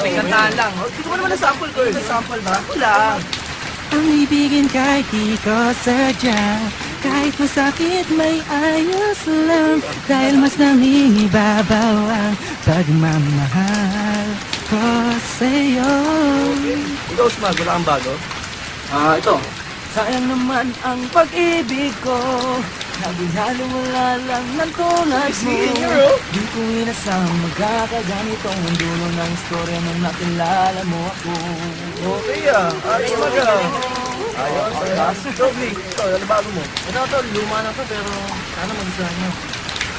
May kantahan lang. Oh, Hindi ko naman na-sample ko. May sample ba? Wala. Ang ibigin kahit di ko sadya Kahit masakit may ayos lang Dahil mas nangingibabaw ang pagmamahal ko sa'yo Ikaw, Smag, wala kang bago? Ah, ito. Sayang naman ang pag-ibig ko Nagihalo wala lang ng tulad mo. Di ko inasang magkakaganito Ang dulo ng istorya nung nakilala mo ako Okay ah. Ayos Smag ah. Ayos, ayos. Trophy, ito, ano bago mo? Ito to, luma na to pero sana mag-isa mo.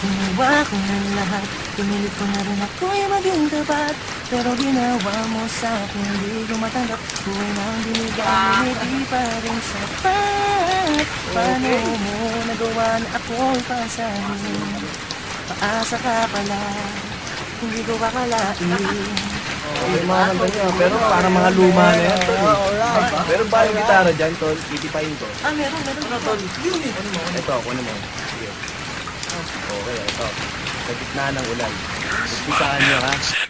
Ginawa ko na lahat, pinilit ko na rin ako'y maging tapat Pero ginawa mo sa akin, hindi ko matanggap Buhay nang binigay, hindi pa rin sapat Paano mo nagawa na ako'y pasahin? Paasa ka pala, hindi ko akalain Okay, mga kanta niya. Pero para mga luma na yan, tol. Pero ba yung gitara dyan, tol? Titipayin ko. Ah, meron, meron na tol Ito, kunin mo. Sige. Okay, ito. Sa gitna ng ulan. Umpisaan niyo, ha?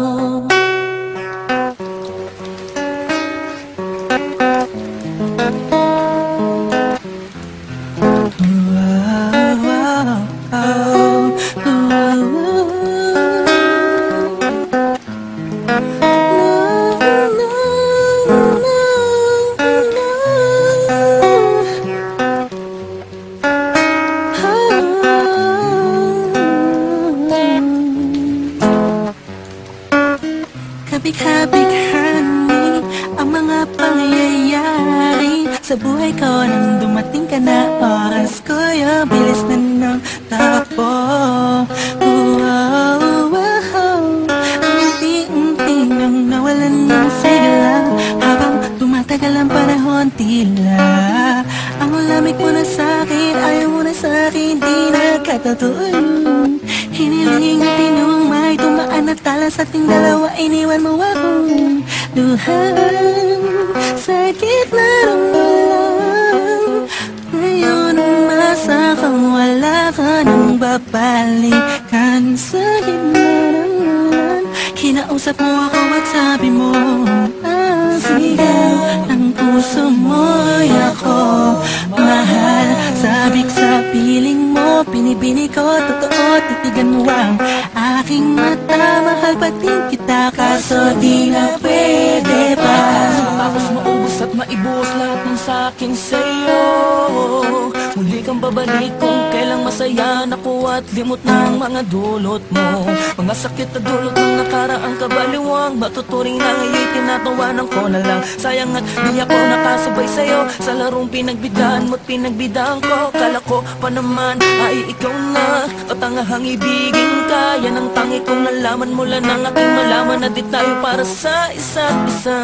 Sa buhay ko nang dumating ka na. Oras ko yung bilis na ng takbo wow. Ang unti-unti nang nawalan ng sigla Habang tumatagal ang panahon tila Ang lamig mo na sa'kin, ayaw mo na sa'kin Di na katatuan Hiniling at tinong may tumaan at tala sa ating dalawa Iniwan mo akong luhan Sa gitna ng umasa kang wala ka nang babalikan. Sa gitna ng Kinausap mo ako at sabi mo Ang sigaw ng puso mo'y ako Mahal, sabik sa piling mo Pinibini ko, totoo, titigan mo ang aking mata. Mahal pa din kita, kaso di na pwede pa. Tapos maubos at maibuhos lahat ng sakin sa'yo Muli kang babalik kung kailang masaya. Naku at limot na ang mga dulot mo. Mga sakit na dulot ng nakaraang kabaliwang. Matuturing na ngayon tinatawanan ko na lang. Sayang at di ako nakasabay sa'yo. Sa larong pinagbidaan mo't pinagbidaan ko. Kala ko pa naman ay ikaw na. Katangahang ibigin ka Yan ang tangi kong nalaman. Mula nang aking malaman Na di tayo para sa isa't isa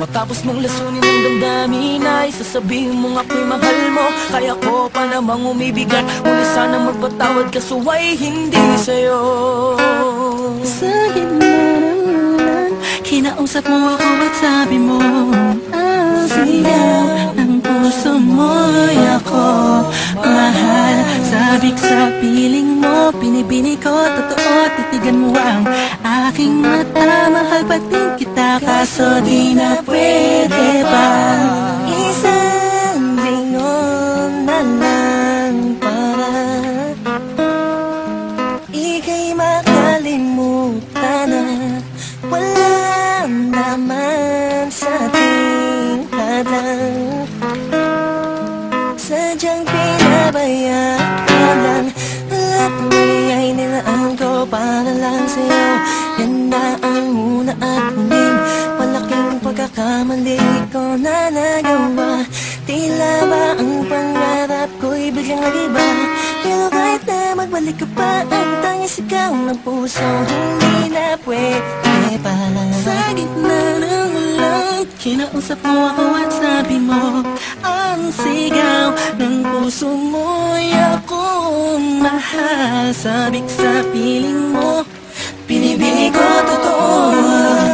Matapos mong lasunin ang damdamin ay Sasabihin mong ako'y mahal mo. Kaya ko pa namang umibigat. Muli sana magpatawad kaso ay hindi sa'yo. Sa gitna ng ulan Kinausap mo ako at sabi mo sigaw ng puso mo'y ako Mahal, sabik sa piling mo Pinibini ko, totoo, titigan mo ang aking mata Mahal pa din kita, kaso di na pwede pa. Isang lingon na lang para Ika'y makalimutan na Wala naman sa ating hadang Sadyang pinabayaan lang Lahat ng bigay nila ang ko para lang sa'yo Kamali ko na nagawa. Tila ba ang pangarap ko'y biglang nagiba? Pero kahit na magbalik ka pa Ang tanging sigaw ng puso Hindi na pwede pa. Sa gitna ng ulan Kinausap mo ako at sabi mo Ang sigaw ng puso mo'y ako mahal. Sabik sa piling mo Pinibili ko totoo.